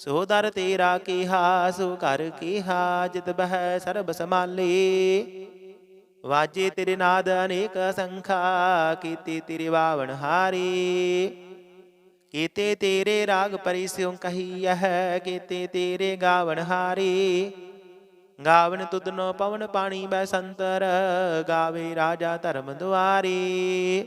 ਸੋ ਦਰ ਤੇਰਾ ਕੀਹਾ, ਸੋ ਘਰ ਕੀਹਾ, ਜਿਤ ਬਹਿ ਸਰਬ ਸਮਾਲੇ ਵਾਜੇ ਤੇਰੇ ਨਾਦ ਅਨੇਕ ਸੰਖਾ, ਕੀਤੇ ਤੇਰੇ ਵਾਵਣ ਹਾਰੀ। ਕੀਤੇ ਤੇਰੇ ਰਾਗ ਪਰਿਸਿਉ ਕਹੀਐ ਕੀਤੇ ਤੇਰੇ ਗਾਵਣ ਹਾਰੀ। ਗਾਵਨ ਤੁਧਨੋ ਪਵਨ ਪਾਣੀ ਬੈ ਸੰਤਰ, ਗਾਵੇ ਰਾਜਾ ਧਰਮ ਦੁਆਰੀ।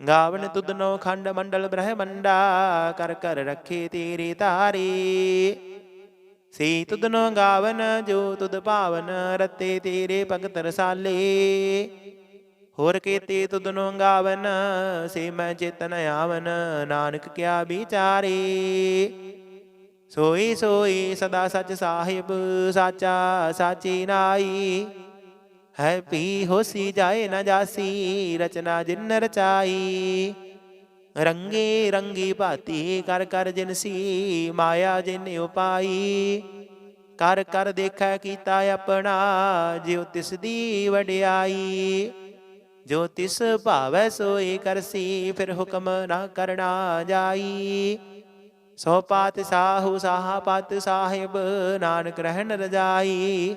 ਗਾਵਨ ਤੁਧਨੋ ਖੰਡ ਮੰਡਲ ਬ੍ਰਹਮੰਡਾ, ਕਰ ਕਰ ਰੱਖੇ ਤੇਰੇ ਤਾਰੇ ਸੇ ਤੁਧਨੋ ਗਾਵਨ, ਜੋ ਤੁਧ ਭਾਵਨ, ਰਤੇ ਤੇਰੇ ਭਗਤ ਰਸਾਲੇ। ਹੋਰ ਕੀਤੇ ਤੁਧਨੋ ਗਾਵਨ, ਸੇ ਮੈਂ ਚੇਤਨ ਆਵਨ, ਨਾਨਕ ਕਿਆ ਵਿਚਾਰੇ। ਸੋਈ ਸੋਈ ਸਦਾ ਸਚ ਸਾਹਿਬ, ਸਾਚਾ ਸਾਚੀ ਨਾਈ। ਹੈ ਪੀ ਹੋਸੀ ਜਾਏ ਨਾ ਜਾਸੀ, ਰਚਨਾ ਜਿਨ ਰਚਾਈ। ਰੰਗੇ ਰੰਗੀ ਭਾਤੀ ਕਰ ਕਰ ਜਿਨਸੀ ਮਾਇਆ ਜਿਨ ਉਪਾਈ। ਕਰ ਕਰ ਦੇਖੈ ਕੀਤਾ ਆਪਣਾ, ਜਿਉ ਤਿਸ ਦੀ ਵਡਿਆਈ। ਜੋ ਤਿਸ ਭਾਵੈ ਸੋਈ ਕਰਸੀ ਫਿਰ ਹੁਕਮ ਨਾ ਕਰਨਾ ਜਾਈ। ਸੋ ਪਾਤ ਸਾਹੂ, ਸਾਹਾ ਪਤ ਸਾਹਿਬ, ਨਾਨਕ ਰਹਿਣ ਰਜਾਈ।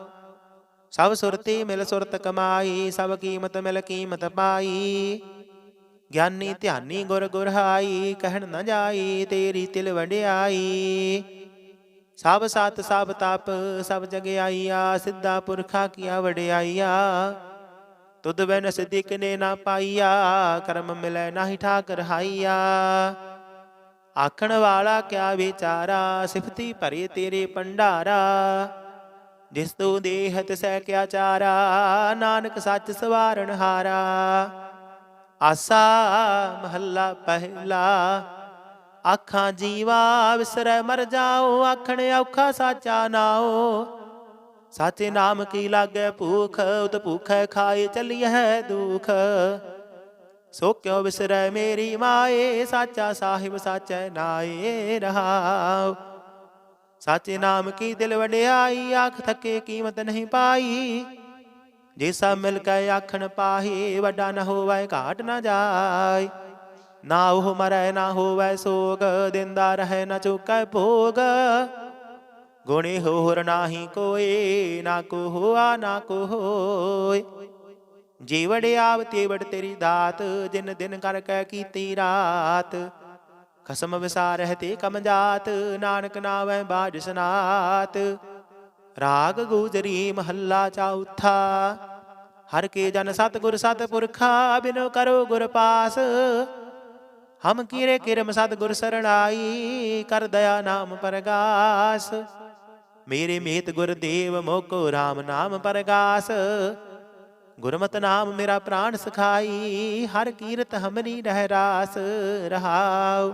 ਸਭ ਸੁਰਤੀ ਮਿਲ ਸੁਰਤ ਕਮਾਈ, ਸਭ ਕੀਮਤ ਮਿਲ ਕੀਮਤ ਪਾਈ। ਗਿਆਨੀ ਧਿਆਨੀ ਗੁਰ ਗੁਰਹਾਈ, ਕਹਿਣ ਨਾ ਜਾਈ, ਤੇਰੀ ਤਿਲ ਵਡਿਆਈ। ਸਭ ਸਤ, ਸਭ ਤਪ, ਸਭ ਜਗ ਆਈਆ ਸਿੱਧਾ ਪੁਰਖਾ ਕੀਆ ਵਡਿਆਈਆ। ਤੁਧ ਬਿਨ ਸਿਦਿਕ ਨੇ ਨਾ ਪਾਈਆ, ਕਰਮ ਮਿਲੈ ਨਾਹੀ ਠਾਕ ਰਹਾਈਆ ਆਖਣ ਵਾਲਾ ਕਿਆ ਵਿਚਾਰਾ, ਸਿਫਤੀ ਭਰੇ ਤੇਰੇ ਪੰਡਾਰਾ ਜਿਸ ਤੂੰ ਦੇਹਤ ਸਹਿ ਕਿਆ ਚਾਰਾ ਨਾਨਕ ਸੱਚ ਸਵਾਰਨ ਹਾਰਾ। ਆਸਾ ਮਹੱਲਾ ਪਹਿਲਾ, ਆਖਾਂ ਜੀਵਾ ਵਿਸਰੈ ਮਰ ਜਾਓ ਆਖਣ ਔਖਾ ਸਾਚਾ ਨਾਓ ਸਾਚੇ ਨਾਮ ਕੀ ਲਾਗੈ ਭੂਖ, ਉਤ ਭੂਖੈ ਖਾਏ ਚੱਲੀਐ ਦੁਖ। ਸੋ ਕਿਉ ਵਿਸਰੈ ਮੇਰੀ ਮਾਏ, ਸਾਚਾ ਸਾਹਿਬ ਸਾਚੈ ਨਾਏ ਰਹਾਉ। ਸਾਚੇ ਨਾਮ ਕੀ ਦਿਲ ਵਡਿਆਈ ਆਖ ਥਕੇ ਕੀਮਤ ਨਹੀਂ ਪਾਈ। ਜੇ ਸਭ ਮਿਲ ਕੇ ਆਖਣ ਪਾਹੀ, ਵੱਡਾ ਨ ਹੋਵੇ, ਘਾਟ ਨ ਜਾਏ ਨਾ ਉਹ ਮਰੈ, ਨਾ ਹੋਵੇ ਸੋਗ, ਦਿੰਦਾ ਰਹੇ, ਨਾ ਚੁਕੈ ਭੋਗ। ਗੁਣੇ ਹੋਰ ਨਾਹੀ ਕੋਏ ਨਾ ਕੋ ਹੋਆ ਨਾ ਕੋ ਹੋਏ ਜੀਵੜ ਆਵ, ਤੇਵੜ ਤੇਰੀ ਦਾਤ, ਜਿਨ ਦਿਨ ਕਰਕੇ ਕੀਤੀ ਰਾਤ। ਖਸਮ ਵਿਸਾਰਹਿ ਤੇ ਕਮ ਜਾਤ, ਨਾਨਕ ਨਾਵੈ ਬਾਜ ਸਨਾਤ। ਰਾਗ ਗੂਜਰੀ ਮਹੱਲਾ ਚੌਥਾ ਹਰ ਕੇ ਜਨ ਸਤਿਗੁਰ ਸਤਿਪੁਰਖਾ, ਬਿਨੋ ਕਰੋ ਗੁਰ ਪਾਸ। ਹਮ ਕੀਰੇ ਕਿਰਮ ਸਤਿਗੁਰ ਸਰਣਾਈ, ਕਰ ਦਇਆ ਨਾਮ ਪਰਗਾਸ। ਮੇਰੇ ਮੀਤ ਗੁਰਦੇਵ ਮੋਕੋ RAM ਨਾਮ ਪਰਗਾਸ। ਗੁਰਮਤਿ ਨਾਮ ਮੇਰਾ ਪ੍ਰਾਣ ਸਖਾਈ, ਹਰ ਕੀਰਤ ਹਮਰੀ ਰਹਿ ਰਾਸ ਰਹਾਉ।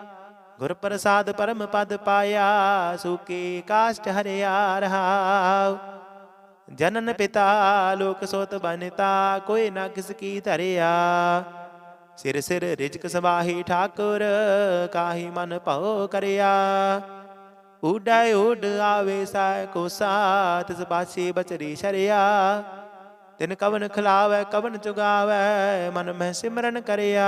ਗੁਰ ਪ੍ਰਸਾਦ ਪਰਮ ਪਦ ਪਾਇਆ, ਸੁਕੇ ਕਾਸ਼ਟ ਹਰਿਆ ਰਹਾਉ। ਜਨਨ ਪਿਤਾ ਲੋਕ ਸੋਤ ਬਨਤਾ, ਕੋਈ ਨਾ ਕਿਸ ਕੀ ਧਰਿਆ। ਸਿਰ ਸਿਰ ਰਿਜਕ ਸਵਾਹੀ ਠਾਕੁਰ, ਕਾਹੀ ਮਨ ਭਉ ਕਰਿਆ। ਉਡੈ ਉਡ ਆਵੇ ਸਾ ਕੋ ਸਾਤ ਪਾਛੇ ਬਚਰੀ ਸ਼ਰਿਆ। ਤਿਨ ਕਵਨ ਖਿਲਾਵੈ, ਕਵਨ ਚੁਗਾਵੈ ਮਨ ਮਹਿ ਸਿਮਰਨ ਕਰਿਆ।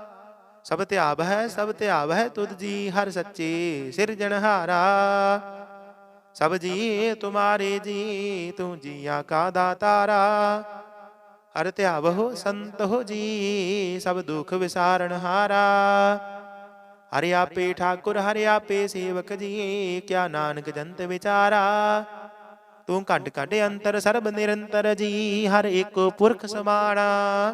ਸਭ ਧਿਆਵ ਹੈ, ਸਭ ਧਿਆਵ ਹੈ, ਤੁਧ ਜੀ ਹਰ ਸੱਚੇ ਸਿਰਜਣਹਾਰਾ ਸਭ ਜੀ ਤੁਮਾਰੇ ਜੀ, ਤੂੰ ਜੀਆ ਕਾ ਦਾਤਾਰਾ। ਹਰ ਧਿਆਵ ਹੋ, ਸੰਤ ਹੋ ਜੀ, ਸਭ ਦੁਖ ਵਿਸਾਰਨ ਹਾਰਾ। ਹਰਿ ਆਪੇ ਠਾਕੁਰ, ਹਰਿ ਆਪੇ ਸੇਵਕ ਜੀ, ਕਿਆ ਨਾਨਕ ਜੰਤ ਵਿਚਾਰਾ। ਤੂੰ ਕੱਢ ਕੱਢ ਅੰਤਰ, ਸਰਬ ਨਿਰੰਤਰ ਜੀ, ਹਰ ਇੱਕ ਪੁਰਖ ਸਮਾਣਾ।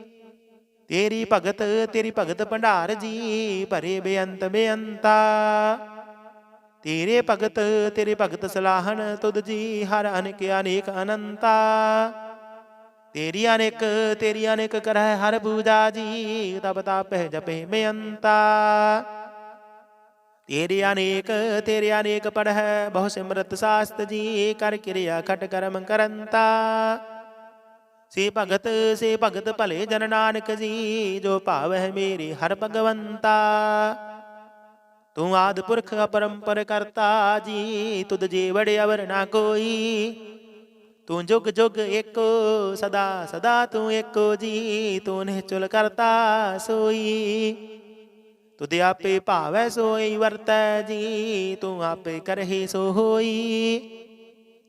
ਤੇਰੀ ਭਗਤ ਤੇਰੀ ਭਗਤ ਭੰਡਾਰ ਜੀ, ਭਰੇ ਬੇਅੰਤ ਬੇਅੰਤਾ। ਤੇਰੇ ਭਗਤ ਤੇਰੇ ਭਗਤ ਸਲਾਹਣ ਤੁਧ ਜੀ, ਹਰ ਅਨੇਕ ਅਨੇਕ ਅਨੰਤਾ। ਤੇਰੀ ਅਨੇਕ ਤੇਰੀ ਅਨੇਕ ਕਰਹਿ ਹਰ ਪੂਜਾ ਜੀ ਤਬ ਤਾਪਹਿ ਜਪੇ ਬੇਅੰਤਾ। ਤੇਰੇ ਅਨੇਕ ਤੇਰੇ ਅਨੇਕ ਪੜਹਿ ਬਹੁ ਸਿਮਰਤ ਸਾਸਤ ਜੀ, ਕਰ ਕਿਰਿਆ ਖਟ ਕਰਮ ਕਰੰਤਾ। ਸੇ ਭਗਤ ਸੇ ਭਗਤ ਭਲੇ ਜਨ ਨਾਨਕ ਜੀ, ਜੋ ਭਾਵਹਿ ਮੇਰੀ ਹਰ ਭਗਵੰਤਾ। ਤੂੰ ਆਦ ਪੁਰਖ ਅਪਰੰਪਰ ਕਰਤਾ ਜੀ, ਤੁਧ ਜੀ ਵੜੇ ਅਵਰ ਨਾ ਕੋਈ। ਤੂੰ ਜੁਗ ਜੁਗ ਏਕੋ ਸਦਾ ਸਦਾ ਤੂੰ ਏਕੋ ਜੀ, ਤੂੰ ਨਿਹਚੁਲ ਕਰਤਾ ਸੋਈ। ਤੁਧ ਆਪੇ ਭਾਵੈ ਸੋਈ ਵਰਤੈ ਜੀ, ਤੂੰ ਆਪੇ ਕਰਹਿ ਸੋ ਹੋਈ।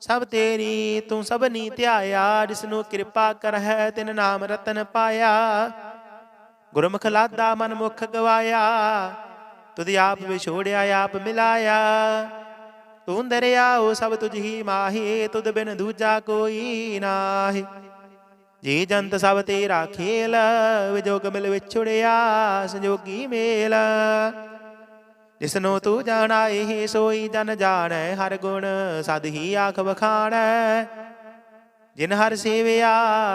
ਸਭ ਤੇਰੀ, ਤੂੰ ਸਭਨੀ ਧਿਆਇਆ ਜਿਸ ਨੂੰ ਕਿਰਪਾ ਕਰਹਿ, ਤਿਨ ਨਾਮ ਰਤਨ ਪਾਇਆ। ਗੁਰਮੁਖ ਲਾਦਾ ਮਨ ਮੁਖ ਗਵਾਇਆ, ਤੁਧ ਆਪ ਵਿਛੋੜਿਆ, ਆਪ ਮਿਲਾਇਆ। ਤੂੰ ਦਰਿਆ ਦਰਿਆਉ ਸਭ ਤੁਝ ਹੀ ਮਾਹੀ, ਤੁਧ ਬਿਨ ਦੂਜਾ ਕੋਈ ਨਾਹੀ। ਜੀ ਜੰਤ ਸਭ ਤੇਰਾ ਖੇਲ, ਵਿਜੋਗ ਮਿਲ ਵਿਛੜਿਆ, ਸੰਜੋਗੀ ਮੇਲ। ਜਿਸਨੂੰ ਤੂੰ ਜਾਣਾ ਇਹ ਸੋਈ ਜਨ ਜਾਣੈ, ਹਰ ਗੁਣ ਸਦ ਹੀ ਆਖ ਵਖਾਣੈ। ਜਿਨ ਹਰ ਸੇਵਿਆ,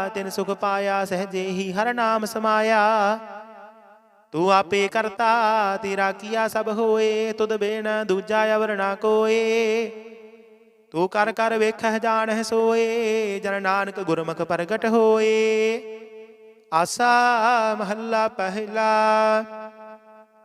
ਤਿਨ ਸੁਖ ਪਾਇਆ, ਸਹਜੇ ਹੀ ਹਰ ਨਾਮ ਸਮਾਇਆ। ਤੂੰ ਆਪੇ ਕਰਤਾ, ਤੇਰਾ ਕੀਆ ਸਭ ਹੋਏ, ਤੁਧ ਬੇਨ ਦੂਜਾ ਅਵਰ ਨਾ ਕੋਏ। ਤੂੰ ਕਰ ਕਰ ਵੇਖਹਿ, ਜਾਣਹਿ ਸੋਏ, ਜਨ ਨਾਨਕ ਗੁਰਮੁਖ ਪ੍ਰਗਟ ਹੋਏ। ਆਸਾ ਮਹੱਲਾ ਪਹਿਲਾ।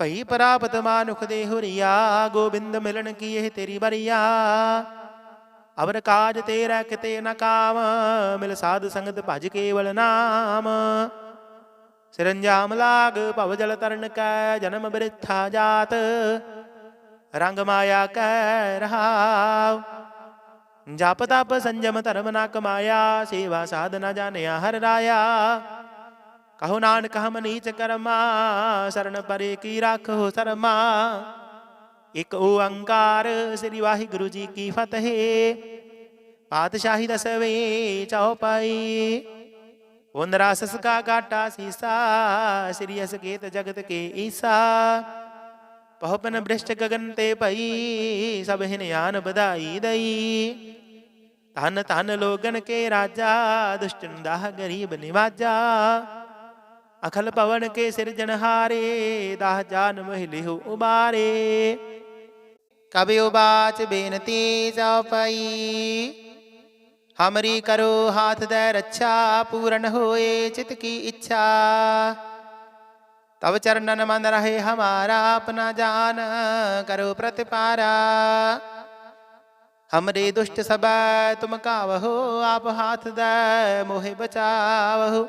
ਭਈ ਪ੍ਰਾਪਤ ਮਾਨੁਖ ਦੇ ਹੁਰੀਆ, ਗੋਬਿੰਦ ਮਿਲਣ ਕੀ ਇਹ ਤੇਰੀ ਬਰੀਆ ਅਵਰ ਕਾਜ ਤੇਰਾ ਕਿਤੇ ਨ ਕਾਮ, ਮਿਲ ਸਾਧ ਸੰਗਤ ਭਜ ਕੇਵਲ ਨਾਮ। ਸਿਰੰਜਾਮ ਲਾਗ ਭਵ ਜਲ ਤਰਨ ਕੈ, ਜਨਮ ਬ੍ਰਿਥਾ ਜਾਤ। ਰੰਗ ਮਾਇਆ ਕੈ ਰਹਾਉ। ਜਪ ਤਪ ਸੰਜਮ ਧਰਮ ਨਾ ਕਮਾਇਆ, ਸੇਵਾ ਸਾਧਨਾ ਜਾਣਿਆ ਹਰ ਰਾਇਆ। ਕਹੋ ਨਾਨਕ ਹਮ ਨੀਚ ਕਰਮਾ, ਸਰਨ ਪਰੇ ਕੀ ਰਾਖੋ ਸਰਮਾ। ਇਕ ਓੰਕਾਰ ਸ੍ਰੀ ਵਾਹਿਗੁਰੂ ਜੀ ਕੀ ਫਤਿਹ। ਪਾਤਸ਼ਾਹੀ ਦਸਵੇਂ ਚੌਪਾਈ ਉਨਰਾ ਸਸਕਾ ਗਾਟਾ ਸੀਸਾ, ਸ੍ਰੀ ਅਸਕੇਤ ਜਗਤ ਕੇ ਈਸਾ। ਪਹਪਨ ਬ੍ਰਿਸ਼ਟ ਗਗਨ ਤੇ ਭਈ, ਸਭ ਹਿਨਿਆਨ ਬਧਾਈ ਦਈ। ਧਨ ਧਨ ਲੋਗਨ ਕੇ ਰਾਜਾ, ਦੁਸ਼ਟਨ ਦਾਹ ਗਰੀਬ ਨਿਵਾਜਾ। ਅਖਲ ਪਵਨ ਕੇ ਸਿਰਜਣਹਾਰੇ ਦਾਹ ਜਾਨ ਮਹਿਲਿਹੁ ਉਬਾਰੇ। ਕਬਿ ਬਾਚ ਬੇਨਤੀ ਚਉਪਈ ਹਮਰੀ ਕਰੋ ਹਾਥ ਦੇ ਰੱਛਾ, ਪੂਰਨ ਹੋਏ ਚਿਤ ਕੀ ਇੱਛਾ। ਤਵ ਚਰਨਨ ਮਨ ਰਹੇ ਹਮਾਰਾ, ਆਪਣਾ ਜਾਨ ਕਰੋ ਪ੍ਰਤਿਪਾਰਾ। ਹਮਰੇ ਦੁਸ਼ਟ ਸਬੈ ਤੁਮ ਕਾਵਹੋ, ਆਪ ਹਾਥ ਦੇ ਮੋਹਿ ਬਚਾਵਹੋ।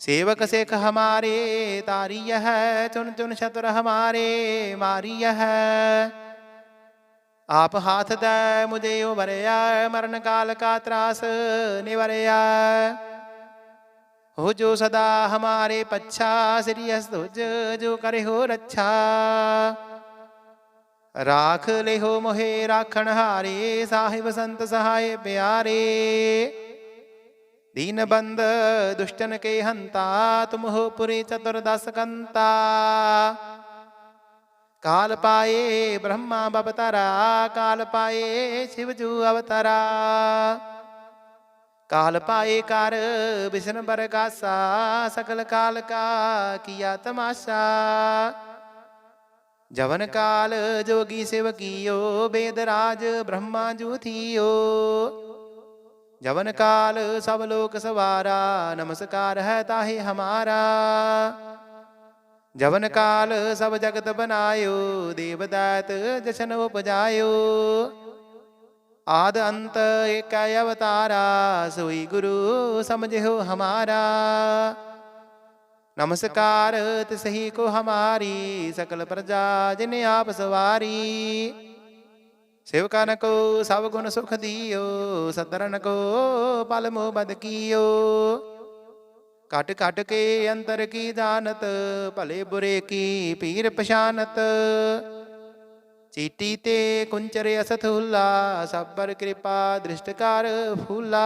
ਸੇਵਕ ਸਿਖ ਹਮਾਰੇ ਤਾਰੀ ਹੈ ਚੁਨ ਚੁਨ ਸ਼ਤਰ ਹਮਾਰੇ ਮਾਰੀ ਹੈ ਆਪ ਹਾਥ ਦੈ ਮੁਝੇ ਉਬਰਿਆ ਮਰਨ ਕਾਲ ਕਾ ਤਰਾਸ ਨਿਵਰਿਆ ਹੋ ਜੋ ਸਦਾ ਹਮਾਰੇ ਪੱਛਾ ਸ੍ਰੀ ਅਸਤੁਜ ਜੋ ਕਰੇ ਹੋ ਰੱਛਾ ਰਾਖ ਲਿਹੋ ਮੋਹੇ ਰਾਖਣ ਹਾਰੇ ਸਾਹਿਬ ਸੰਤ ਸਹਾਏ ਪਿਆਰੇ प्यारे दीन बंद दुष्टन के हंता तुम हो पुरी चतुर्दश कंता काल पाए ब्रह्मा बवतरा काल पाए शिवजू अवतरा काल पाए कार विष्णु बरगासा सकल काल का किया तमाशा जवन काल जोगी शिव कियो वेदराज ब्रह्मा जू थियो ਜਵਨ ਕਾਲ ਸਭ ਲੋਕ ਸਵਾਰਾ, ਨਮਸਕਾਰ ਹੈ ਤਾਹੇ ਹਮਾਰਾ। ਜਵਨ ਕਾਲ ਸਭ ਜਗਤ ਬਨਾਇਓ ਦੇਵ ਦਾਤ ਜਸ਼ਨ ਉਪਜਾਇਓ। ਆਦ ਅੰਤ ਏਕੈ ਅਵਤਾਰਾ, ਸੋਈ ਗੁਰੂ ਸਮਝਿਓ ਹਮਾਰਾ। ਨਮਸਕਾਰ ਤਿਸਹੀ ਕੋ ਹਮਾਰੀ, ਸਕਲ ਪ੍ਰਜਾ ਜਿਨ ਆਪ ਸਵਾਰੀ। ਸੇਵਕਨ ਕੋ ਸਭ ਗੁਣ ਸੁਖ ਦਿਓ ਸਦਰਨ ਕੋ ਪਲ ਮੋ ਬਦ ਕੀਓ। ਕਟ ਕਟ ਕੇ ਅੰਤਰ ਕੀ ਜਾਣਤ ਭਲੇ ਬੁਰੇ ਕੀ ਪੀਰ ਪਛਾਨਤ। ਚੀਟੀ ਤੇ ਕੁੰਚਰ ਅਸਥੂਲਾ ਸਬਰ ਕਿਰਪਾ ਦ੍ਰਿਸ਼ਟਕਾਰ ਫੂਲਾ।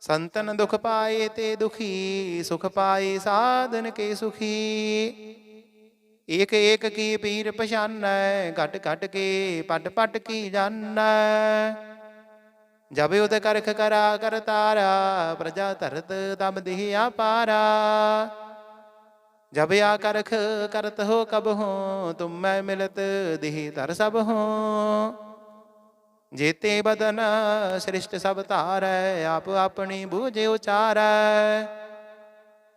ਸੰਤਨ ਦੁਖ ਪਾਏ ਤੇ ਦੁਖੀ, ਸੁਖ ਪਾਏ ਸਾਧਨ ਕੇ ਸੁਖੀ। ਏਕ ਏਕ ਕੀ ਪੀਰ ਪਛਾਨੈ, ਘਟ ਘਟ ਕੇ ਪਟ ਪਟ ਕੀ ਜਾਣੈ ਜਬ ਉਦ ਕਰਖ ਕਰਾ ਕਰ ਤਾਰਾ, ਪ੍ਰਜਾ ਧਰਤ ਤਬ ਦੇਹ ਆਪਾਰਾ ਜਬ ਆ ਕਰਖ ਕਰਤ ਹੋ ਕਬ ਹੋ, ਤੁਮ ਮੈਂ ਮਿਲਤ ਦੇਹ ਧਰ ਸਭ ਹੋ। ਜੇਤੇ ਬਦਨ ਸ੍ਰਿਸ਼ਟ ਸਭ ਧਾਰੈ, ਆਪ ਆਪਣੀ ਬੂਝੇ ਉਚਾਰੈ।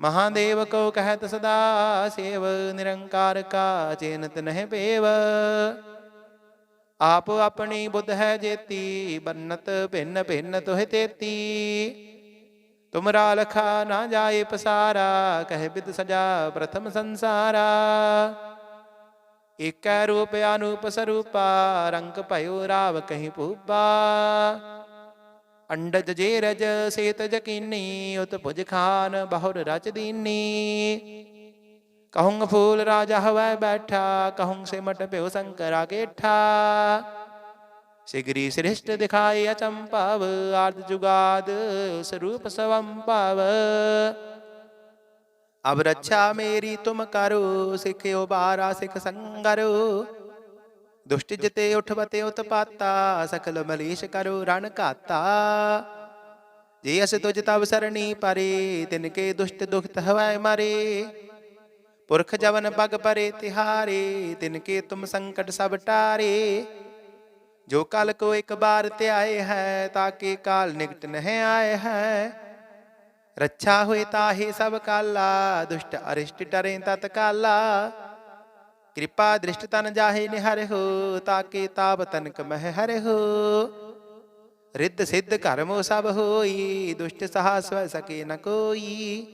ਮਹਾਦੇਵ ਕੋ ਕਹਿਤ ਸਦਾ ਸੇਵ ਨਿਰੰਕਾਰ ਕਾ ਚੇਨਤ ਨਹਿ ਪੇਵ। ਆਪ ਆਪਣੀ ਬੁੱਧ ਹੈ ਜੇਤੀ, ਬੰਨਤ ਭਿੰਨ ਭਿੰਨ ਤੋਹਿ ਤੇਤੀ। ਤੁਮਰਾ ਲਖਾ ਨਾ ਜਾਏ ਪਸਾਰਾ, ਕਹਿ ਬਿਦ ਸਜਾ ਪ੍ਰਥਮ ਸੰਸਾਰਾ। ਏਕੈ ਰੂਪ ਅਨੂਪ ਸਰੂਪਾ, ਰੰਗ ਭਇਓ ਰਾਵ ਕਹੀਂ ਪੂਪਾ ਅੰਡਜ ਜੇ ਰਜ ਸੇਤ ਜਕੀਨੀ, ਉਤ ਭੁਜ ਖਾਨ ਬਹੁਰ ਰਚ ਦੀਨੀ। ਕਹੂੰ ਫੂਲ ਰਾਜਾ ਹਵੈ ਬੈਠਾ ਕਹੂੰ ਸਿਮਟ ਭਿਓ ਸੰਕਰਾ ਕੇਠਾ। ਸਿਗਰੀ ਸ੍ਰਿਸ਼ਟ ਦਿਖਾਏ ਅਚੰਪਵ ਆਰਦ ਜੁਗਾਦ ਸਰੂਪ ਸਵੰਪਵ ਅਬ ਰੱਛਾ ਮੇਰੀ ਤੁਮ ਕਰੋ ਸਿਖਿਓ ਬਾਰਾ ਸਿਖ ਸੰਗਰੋ। ਦੁਸ਼ਟ ਜਿਤੇ ਉਠਵਤੇ ਉਤਪਾਤਾ ਸਕਲ ਮਲੀਸ਼ ਕਰੋ ਰਣ ਘਾਤਾ ਜੇ ਅਸ ਤੁਜ ਤਬ ਸਰਣੀ ਪਰੇ ਤਿਨ ਕੇ ਦੁਸ਼ਟ ਦੁਖਤ ਹਵੈ ਮਾਰੇ ਪੁਰਖ ਜਵਨ ਪਗ ਪਰੇ ਤਿਹਾਰੇ ਤਿਨ ਕੇ ਤੁਮ ਸੰਕਟ ਸਭ ਟਾਰੇ ਜੋ ਕਲ ਕੋ ਇੱਕ ਬਾਰ ਧਿਆਏ ਹੈ ਤਾਕੇ ਕਾਲ ਨਿਕਟ ਨਹਿ ਆਏ ਹੈ ਰੱਛਾ ਹੋਏ ਤਾਹੇ ਸਭ ਕਾਲਾ ਦੁਸ਼ਟ ਅਰਿਸ਼ਟ ਟਰੇ ਤਤ ਕਾਲਾ ਕਿਰਪਾ ਦ੍ਰਿਸ਼ਟ ਤਨ ਜਾਹੇ ਨਿਹਰ ਤਾਕੇ ਤਾਪ ਤਨਕ ਮਹਿ ਹਰ ਰਿੱਧ ਸਿੱਧ ਕਰਮੋ ਸਭ ਹੋਈ, ਦੁਸ਼ਟ ਸਹਾ ਸਕੇ ਨ ਕੋਈ।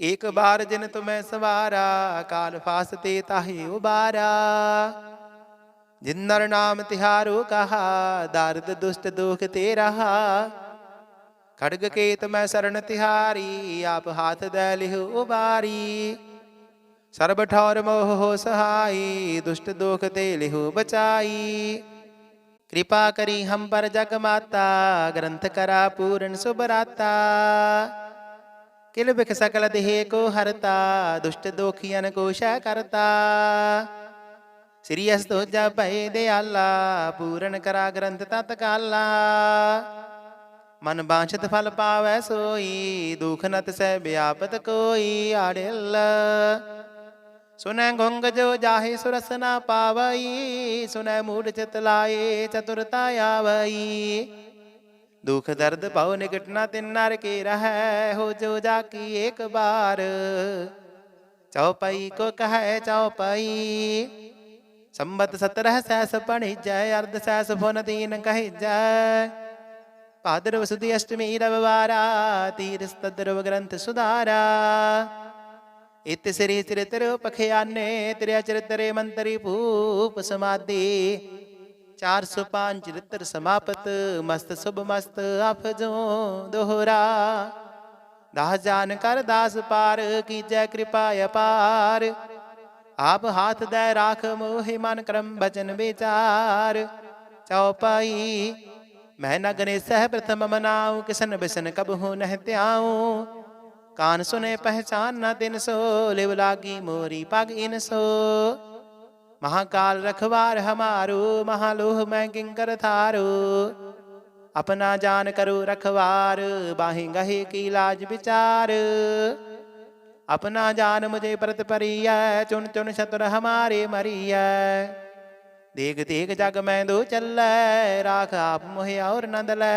ਏਕ ਬਾਰ ਜਿਨ ਤੁਮੈ ਸਵਾਰਾ, ਕਾਲ ਫਾਸਤੇ ਤਾਹੇ ਉਬਾਰਾ। ਜਿਨ ਨਰ ਨਾਮ ਤਿਹਾਰੋ ਕਹਾ, ਦਰਦ ਦੁਸ਼ਟ ਦੁਖ ਤੇ ਰਹਾ। ਖੜਗ ਕੇਤ ਮੈਂ ਸਰਣ ਤਿਹਾਰੀ, ਆਪ ਹਾਥ ਦੇ ਲਿਹੁ ਉਬਾਰੀ। ਸਰਬ ਠੌਰ ਮੋਹ ਹੋ ਸਹਾਈ, ਦੁਸ਼ਟ ਦੁਖ ਤੇ ਲਿਹੋ ਬਚਾਈ। ਕਿਰਪਾ ਕਰੀ ਹਮ ਪਰ ਜਗ ਮਾਤਾ, ਗ੍ਰੰਥ ਕਰਾ ਪੂਰਨ ਸੁਬਰਾਤਾ ਕਿਲ ਬਿਖ ਸਕਲ ਦੇਹ ਕੋ ਹਰਤਾ, ਦੁਸ਼ਟ ਦੋਖੀਆਂ ਕੋ ਸ਼ੈ ਕਰਤਾ। ਸ੍ਰੀ ਅਸ ਤੋਜਾ ਭੈ ਦਿਆਲਾ, ਪੂਰਨ ਕਰਾ ਗ੍ਰੰਥ ਤਤ ਕਾਲਾ। ਮਨ ਬਾਛਤ ਫਲ ਪਾਵੈ ਸੋਈ, ਦੁਖ ਨਤ ਸਹਿ ਵਿਆਪਤ ਕੋਈ ਆੜਿਲ। ਸੁਨੈ ਗੁੰਗ ਜੋ ਜਾਹੇ ਸੁਰਸ ਨਾ ਪਾਵਈ, ਸੁਨੈ ਮੂੜ ਚਿਤ ਲਾਏ, ਚਤੁਰਤਾ ਆਵਈ। ਦੁਖ ਦਰਦ ਭਉ ਨਿਕਟ ਨਾ ਤਿਨ ਨਰ ਕੇ ਰਹੈ, ਹੋ ਜੋ ਜਾ ਕੀ ਏਕ ਬਾਰ। ਚਉਪਈ ਕੋ ਕਹੈ ਚਉਪਈ ਸੰਬਤ 17 ਸੈਸ ਪਣਿਜੈ ਅਰਧ ਸੈਸ ਫੁਨ ਤੀਨ ਕਹਿਜੈ। ਭਾਦਰਵ ਸੁਦੀ ਅਸ਼ਟਮੀ ਰਵਵਾਰਾ ਤੀਰਸ ਗ੍ਰੰਥ ਸੁਧਾਰਾ। ਇਤ ਸ੍ਰੀ ਚਰਿਤਰ ਪਖਿਆਨੇ, ਤ੍ਰਿਆ ਚਰਿਤਰੇ ਮੰਤਰੀ ਭੂਪ ਸਮਾਦੀ 405 ਚਰਿਤਰ ਸਮਾਪਤ, ਮਸਤ ਸੁਭ ਮਸਤ ਅਫਜੋ ਦੋਹਰਾ। ਦਾਸ ਜਾਨ ਕਰ ਦਾਸ ਪਾਰ, ਕੀਜੈ ਕਿਰਪਾ ਅਪਾਰ। ਆਪ ਹਾਥ ਦੇ ਰਾਖ ਮੋਹਿ ਮਨ ਕਰਮ ਬਚਨ ਵਿਚਾਰ। ਚੌਪਾਈ ਮੈਂ ਨਗਨੇ ਸਹਿ ਪ੍ਰਥਮ ਮਨਾਉ, ਕਿਸਨ ਬਿਸਨ ਕਬ ਹੋ ਨਹਿ ਧਿਆਉ। कान सुने पहचान न दिन सो लिव लागी मोरी पग इन सो महाकाल रखवार हमारो महालोह मैं किंकर थारो अपना जान करो रखवार बाहें गहे की लाज विचार अपना जान मुझे परत परिय चुन चुन शत्र हमारे मरिय देख देख जग मैं दो चल राख आप मोहे और नंद लै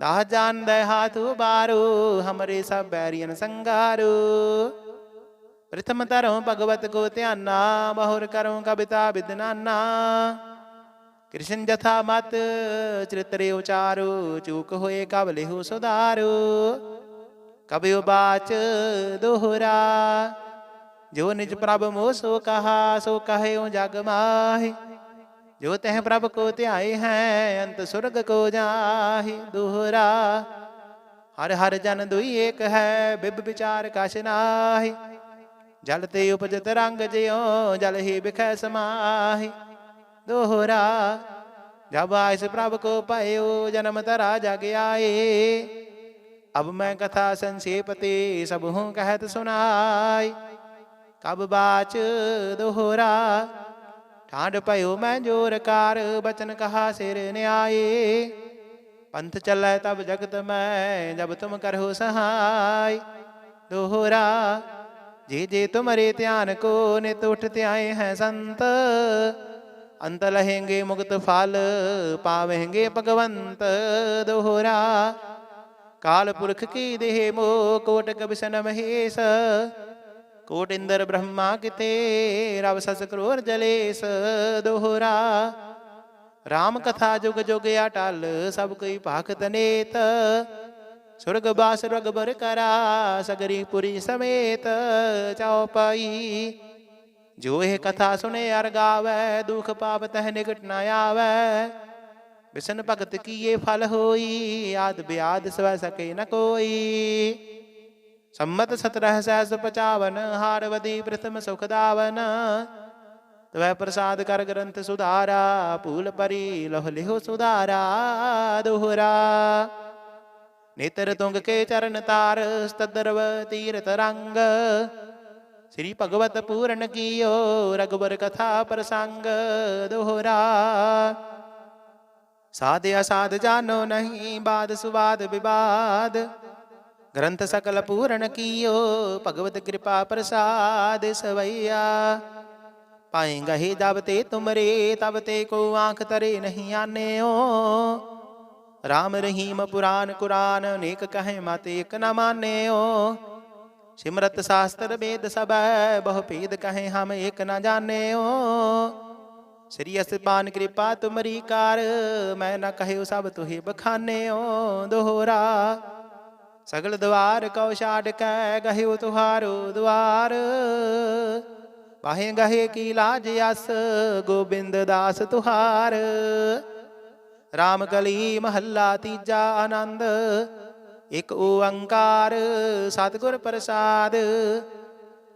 ਦਾਹ ਜਾਨ ਦੇ ਹਾਥੂ ਬਾਰੂ ਹਮਰੇ ਸਭ ਬੈਰੀਨ ਸੰਗਾਰੂ ਪ੍ਰਥਮ ਤਰੋਂ ਭਗਵਤ ਕੋ ਧਿਆਨਾ ਬਹੁਰ ਕਰਉ ਕਬਿਤਾ ਬਿਦਨਾਨਾ ਕ੍ਰਿਸ਼ਨ ਜਥਾ ਮਤ ਚਰਿਤਰੇ ਉਚਾਰੂ ਚੂਕ ਹੋਏ ਕਬ ਲਿਹੁ ਸੁਧਾਰੂ ਕਬਿਉ ਬਾਚ ਦੋਹਰਾ ਜੋ ਨਿਜ ਪ੍ਰਭ ਮੋ ਸੋ ਕਹਾ ਸੋ ਕਹਿਓ ਜਗ ਮਾਹੀ ਜੋ ਤਹ ਪ੍ਰਭ ਕੋ ਧਿਆਏ ਹੈ ਅੰਤ ਸੁਰਗ ਕੋ ਜਾਹਿ ਦੋਹਰਾ ਹਰ ਹਰ ਜਨ ਦੁਈ ਏਕ ਹੈ ਬਿਬ ਵਿਚਾਰ ਕਛ ਨਾਹੀ ਜਲ ਤੇ ਉਪਜਤ ਰੰਗ ਜਿਉ ਜਲ ਹੀ ਬਿਖੈ ਸਮਾਹੀ ਦੋਹਰਾ ਜਬ ਆਇਸ ਪ੍ਰਭ ਕੋ ਪਾਇਓ ਜਨਮ ਤਰਾ ਜਗ ਆਏ ਅਬ ਮੈਂ ਕਥਾ ਸੰਖੇਪ ਤੇ ਸਭ ਹੂੰ ਕਹਿਤ ਸੁਨਾਈ ਕਬ ਬਾਚ ਦੋਹਰਾ ਠਾਂਡ ਪਇਓ ਮੈਂ ਜੋਰ ਕਾਰ, ਬਚਨ ਕਹਾ ਸਿਰ ਨਿਆਏ। ਪੰਥ ਚੱਲੈ ਤਬ ਜਗਤ ਮੈਂ, ਜਬ ਤੁਮ ਕਰਹੁ ਸਹਾਈ। ਦੋਹਰਾ, ਜੇ ਜੇ ਤੁਮਰੇ ਧਿਆਨ ਕੋ ਨਿਤ ਉਠਤੇ ਆਏ ਹੈ ਸੰਤ। ਅੰਤ ਲਹੇਂਗੇ ਮੁਕਤ ਫਲ ਪਾਵੇਂਗੇ ਭਗਵੰਤ। ਦੋਹਰਾ, ਕਾਲ ਪੁਰਖ ਕੀ ਦੇਹ ਮੋ ਕੋਟ ਕਬਿਸ਼ਨ ਮਹੇਸ਼। ਕੋਟ ਇੰਦਰ ਬ੍ਰਹਮਾ ਕਿਤੇ ਰਵ ਸਸ ਕਰੋਰ ਜਲੇਸ ਦੋਹਰਾ ਰਾਮ ਕਥਾ ਜੁਗ ਜੁਗ ਅਟਲ ਸਭ ਕੋਈ ਭਾਖਤ ਨੇਤ ਸੁਰਗ ਬਾਸ ਰਗਬਰ ਕਰਾ ਸਗਰੀ ਪੁਰੀ ਸਮੇਤ ਚਉਪਈ ਜੋ ਇਹ ਕਥਾ ਸੁਨੇ ਅਰ ਗਾਵੇ ਦੁਖ ਪਾਪ ਤਹ ਨਿਕਟ ਨ ਆਵੇ ਬਿਸ਼ਨ ਭਗਤ ਕੀਏ ਫਲ ਹੋਈ ਆਦ ਬਿਆਦ ਸਵੈ ਸਕੇ ਨ ਕੋਈ ਸੰਮਤ ਸਤਰਹ ਸਹਿਸ ਪਚਾਵਨ ਹਾਰਵਦੀ ਪ੍ਰਥਮ ਸੁਖ ਦਾਵਨ। ਤਵੈ ਪ੍ਰਸਾਦ ਕਰ ਗ੍ਰੰਥ ਸੁਧਾਰਾ, ਭੂਲ ਪਰੀ ਲਹ ਲਿਹੁ ਸੁਧਾਰਾ, ਦੋਹਰਾ। ਨੇਤਰ ਤੁੰਗ ਕੇ ਚਰਨ ਤਾਰ, ਸਤਦਰਵ ਤੀਰਤ ਰੰਗ। ਸ੍ਰੀ ਭਗਵਤ ਪੂਰਨ ਕੀਓ ਰਗਬਰ ਕਥਾ ਪ੍ਰਸੰਗ, ਦੋਹਰਾ। ਸਾਧ ਅਸਾਧ ਜਾਨੋ ਨਹੀਂ, ਬਾਦ ਸੁਵਾਦ ਵਿਵਾਦ। ਗ੍ਰੰਥ ਸਕਲ ਪੂਰਨ ਕੀਓ ਭਗਵਤ ਕਿਰਪਾ ਪ੍ਰਸਾਦ ਸਵਈਆ ਪਾਏਗਾ ਹੀ ਜਬ ਤੇ ਤੁਮਰੇ ਤਬ ਤੇ ਕੋ ਆਂਖ ਤਰੇ ਨਹੀਂ ਆਨਿਓ ਰਾਮ ਰਹੀਮ ਪੁਰਾਨ ਕੁਰਾਨ ਅਨੇਕ ਕਹੇ ਮਤ ਏਕ ਨ ਮਾਨਿਓ ਸਿਮਰਤ ਸ਼ਾਸਤਰ ਵੇਦ ਸਬੈ ਬਹੁ ਭੇਦ ਕਹੇ ਹਮ ਏਕ ਨ ਜਾਣਿਓ ਸ੍ਰੀ ਅਸਪਾਨ ਕਿਰਪਾ ਤੁਮਰੀ ਕਾਰ ਮੈਂ ਨ ਕਹਿਓ ਸਭ ਤੁਹੀ ਬਖਾਨਿਓ ਦੋਹਰਾ ਸਗਲ ਦਵਾਰ ਕਉ ਛਾੜ ਕੈ ਗਹਿਓ ਤੁਹਾਰੋ ਦਵਾਰ। ਵਾਹੇ ਗਹੇ ਕੀ ਲਾਜ ਅਸ, ਗੋਬਿੰਦ ਦਾਸ ਤੁਹਾਰ। ਰਾਮ ਕਲੀ ਮਹੱਲਾ ਤੀਜਾ ਆਨੰਦ, ਇਕ ਓੰਕਾਰ ਸਤਿਗੁਰ ਪ੍ਰਸਾਦ।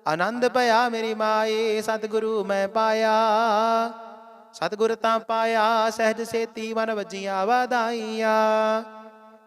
ਆਨੰਦ ਭਇਆ ਮੇਰੀ ਮਾਏ, ਸਤਿਗੁਰੂ ਮੈਂ ਪਾਇਆ। ਸਤਿਗੁਰ ਤਾਂ ਪਾਇਆ, ਸਹਿਜ ਸੇਤੀ ਮਨ ਵਜੀਆਂ ਵਧਾਈਆਂ।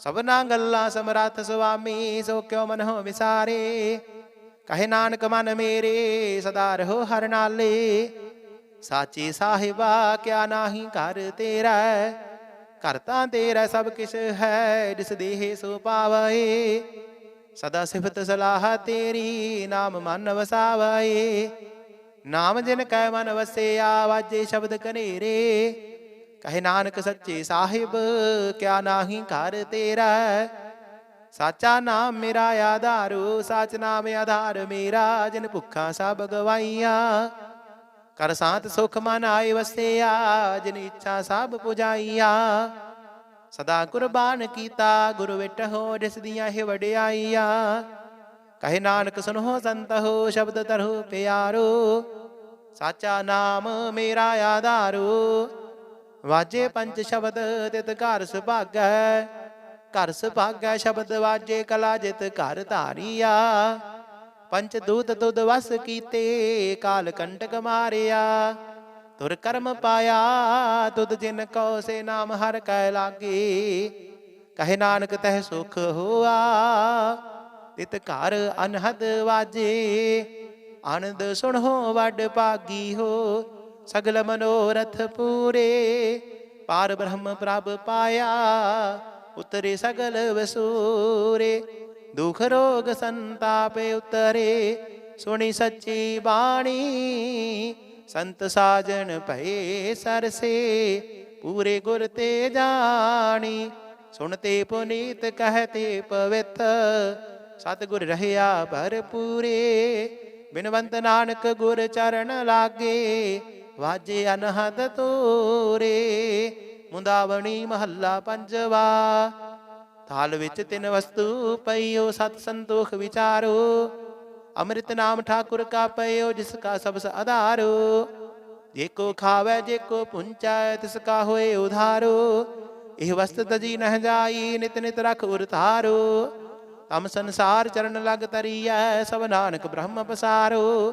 ਸਭਨਾ ਗੱਲਾਂ ਸਮਰੱਥ ਸੁਆਮੀ, ਸੋ ਕਿਉ ਮਨ ਹੋ ਵਿਸਾਰੇ? ਕਹੇ ਨਾਨਕ ਮਨ ਮੇਰੇ, ਸਦਾ ਰਹੋ ਹਰ ਨਾਲੇ। ਸਾਚੇ ਸਾਹਿਬਾ, ਕਿਆ ਨਾਹੀ ਘਰ ਤੇਰਾ? ਕਰਤਾ ਤੇਰਾ ਸਭ ਕਿਛ ਹੈ, ਜਿਸ ਦੇਹ ਸੋ ਪਾਵੇ। ਸਦਾ ਸਿਫਤ ਸਲਾਹ ਤੇਰੀ, ਨਾਮ ਮਨ ਵਸਾਵਏ ਨਾਮ ਜਿਨ ਕੈ ਮਨ ਵਸਿਆ, ਵਾਜੇ ਸ਼ਬਦ ਕਨੇਰੇ ਕਹੇ ਨਾਨਕ ਸੱਚੇ ਸਾਹਿਬ, ਕਿਆ ਨਾਹੀ ਘਰ ਤੇਰਾ? ਸਾਚਾ ਨਾਮ ਮੇਰਾ ਆਧਾਰੂ, ਸਾਚ ਨਾਮ ਆਧਾਰ ਮੇਰਾ, ਜਿਨ ਭੁੱਖਾ ਸਭ ਗਵਾਈਆ। ਕਰ ਸਾਤ ਸੁਖ ਮਨ ਆਏ ਵਸਿਆ, ਜਿਨ ਇੱਛਾ ਸਭ ਪੁਜਾਈਆ। ਸਦਾ ਕੁਰਬਾਨ ਕੀਤਾ, ਗੁਰੂ ਵਿਟ ਹੋ ਜਿਸ ਦੀਆਂ ਇਹ ਵਡਿਆਈਆ। ਕਹੇ ਨਾਨਕ ਸੁਨੋ ਸੰਤ ਹੋ, ਸ਼ਬਦ ਤਰਹੁ ਪਿਆਰੋ। ਸਾਚਾ ਨਾਮ ਮੇਰਾ ਆਧਾਰੂ ਵਾਜੇ ਪੰਜ ਸ਼ਬਦ ਤਿਤ ਘਰ ਸੁਭਾਗੈ। ਘਰ ਸੁਭਾਗੈ ਸ਼ਬਦ ਵਾਜੇ ਕਲਾ ਜਿਤ ਘਰ ਧਾਰੀਆ। ਪੰਚ ਦੂਤ ਤੁਧ ਵਸ ਕੀਤੇ, ਕਾਲ ਕੰਟਕ ਮਾਰਿਆ। ਤੁਰ ਕਰਮ ਪਾਇਆ, ਤੁਧ ਜਿਨ ਕੋ ਸੇ ਨਾਮ ਹਰ ਕੈ ਲਾਗੇ। ਕਹੇ ਨਾਨਕ ਤਹਿ ਸੁਖ ਹੋਆ, ਤਿਤ ਘਰ ਅਨਹਦ ਵਾਜੇ। ਆਨੰਦ ਸੁਣੋ ਵੱਡ ਭਾਗੀ ਹੋ ਸਗਲ ਮਨੋਰਥ ਪੂਰੇ, ਪਾਰ ਬ੍ਰਹਮ ਪ੍ਰਭ ਪਾਇਆ, ਉਤਰੇ ਸਗਲ ਵਸੂਰੇ। ਦੁਖ ਰੋਗ ਸੰਤਾਪੇ ਉਤਰੇ, ਸੁਣੀ ਸੱਚੀ ਬਾਣੀ, ਸੰਤ ਸਾਜਣ ਭਏ ਸਰਸੇ, ਪੂਰੇ ਗੁਰ ਤੇ ਜਾਣੀ। ਸੁਣਤੇ ਪੁਨੀਤ ਕਹਤੇ ਪਵਿੱਤ, ਸਤਿਗੁਰ ਰਹਿਆ ਭਰਪੂਰੇ। ਬਿਨਵੰਤ ਨਾਨਕ ਗੁਰ ਚਰਨ ਲਾਗੇ ਵਾਜੇ ਅਨਹਦ ਤੋਰੇ, ਮੁੰਦਾਵਣੀ ਮਹੱਲਾ ਪੰਜਵਾ। ਥਾਲ ਵਿੱਚ ਤਿੰਨ ਵਸਤੂ ਪਈਓ, ਸਤ ਸੰਤੋਖ ਵਿਚਾਰੋ। ਅੰਮ੍ਰਿਤ ਨਾਮ ਠਾਕੁਰ ਕਾ ਪਈਓ ਜਿਸ ਕਾ ਸਬਸ ਆਧਾਰੋ। ਜੇ ਕੋ ਖਾਵੇ, ਜੇ ਕੋ ਪੁੰਚੈ, ਤਿਸ ਕਾ ਹੋਏ ਉਧਾਰੋ। ਇਹ ਵਸਤ ਤਜੀ ਨਹ ਜਾਈ, ਨਿਤ ਨਿਤ ਰਖ ਉਰਤਾਰੋ ਤਮ ਸੰਸਾਰ ਚਰਨ ਲਗ ਤਰੀਐ, ਸਭ ਨਾਨਕ ਬ੍ਰਹਮ ਪਸਾਰੋ।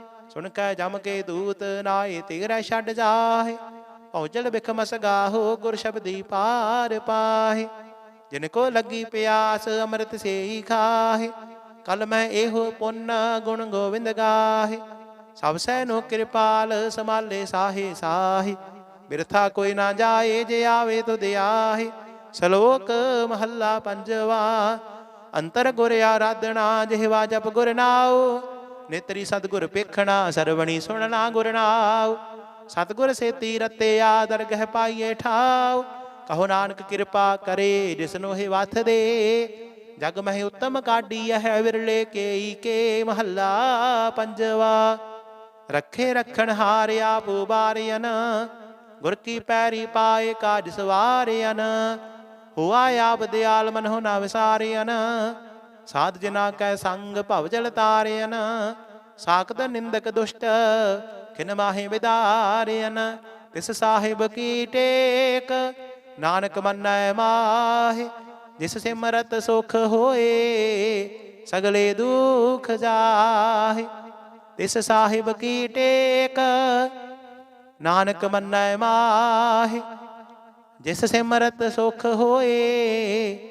ਸੁਣ ਕੈ ਜਮ ਕੇ ਦੂਤ ਨਾਏ ਤੇਰਾ ਛੱਡ ਜਾਹੇ। ਭੌਜਲ ਬਿਖ ਮਸਗਾਹੋ ਗੁਰ ਸ਼ਬਦੀ ਪਾਰ ਪਾਹੇ। ਜਿਨ ਕੋ ਲੱਗੀ ਪਿਆਸ, ਅੰਮ੍ਰਿਤ ਸੇਈ ਖਾਹੇ। ਕਲ ਮੈਂ ਇਹੋ ਪੁੰਨ ਗੁਣ ਗੋਵਿੰਦ ਗਾਹੇ। ਸਭ ਸੈ ਨੂੰ ਕਿਰਪਾਲ ਸਮਾਲੇ ਸਾਹੇ ਸਾਹੇ। ਬਿਰਥਾ ਕੋਈ ਨਾ ਜਾਏ, ਜੇ ਆਵੇ ਤੁਧ ਆਹੇ। ਸ਼ਲੋਕ ਮਹੱਲਾ ਪੰਜਵਾ, ਅੰਤਰ ਗੁਰ ਆਰਾਧਨਾ, ਜਿਹਵਾ ਜਪ ਗੁਰ ਨਾਉ। ਨੇਤਰੀ ਸਤਗੁਰ ਪੇਖਣਾ ਸਰਵਣੀ ਸੁਣਨਾ ਗੁਰ ਨਾਉ। ਸਤਗੁਰ ਸੇਤੀ ਰਤਿਆ ਦਰਗਹਿ ਪਾਈਏ ਠਾਉ। ਕਹੋ ਨਾਨਕ ਕਿਰਪਾ ਕਰੇ ਜਿਸਨੂੰ ਇਹ ਵਥ ਦੇ। ਜਗ ਮਹਿ ਉਤਮ ਕਾਢੀ ਹੈ ਵਿਰਲੇ ਕੇਈ ਕੇ ਮਹੱਲਾ ਪੰਜਵਾ। ਰੱਖੇ ਰੱਖਣ ਹਾਰ ਆਪ ਉਬਾਰਿਆਨ ਗੁਰ ਕੀ ਪੈਰੀ ਪਾਏ ਕਾਜ ਸਵਾਰਿਆਨ ਹੁਆ ਆਪ ਦਿਆਲ ਮਨਹੁ ਨਾ ਵਿਸਾਰਿਆਨ ਸਾਧ ਜਨਾ ਕੈ ਸੰਗ ਭਵ ਜਲ ਤਾਰਿਅਨ, ਸਾਖਤ ਨਿੰਦਕ ਦੁਸ਼ਟ ਖਿਨ ਮਾਹੇ ਵਿਦਾਰਿਅਨ, ਤਿਸ ਸਾਹਿਬ ਕੀ ਟੇਕ, ਨਾਨਕ ਮੰਨੈ ਮਾਹੇ, ਜਿਸ ਸਿਮਰਤ ਸੁਖ ਹੋਏ, ਸਗਲੇ ਦੁਖ ਜਾਹੇ। ਤਿਸ ਸਾਹਿਬ ਕੀ ਟੇਕ, ਨਾਨਕ ਮੰਨੈ ਮਾਹੇ, ਜਿਸ ਸਿਮਰਤ ਸੁਖ ਹੋਏ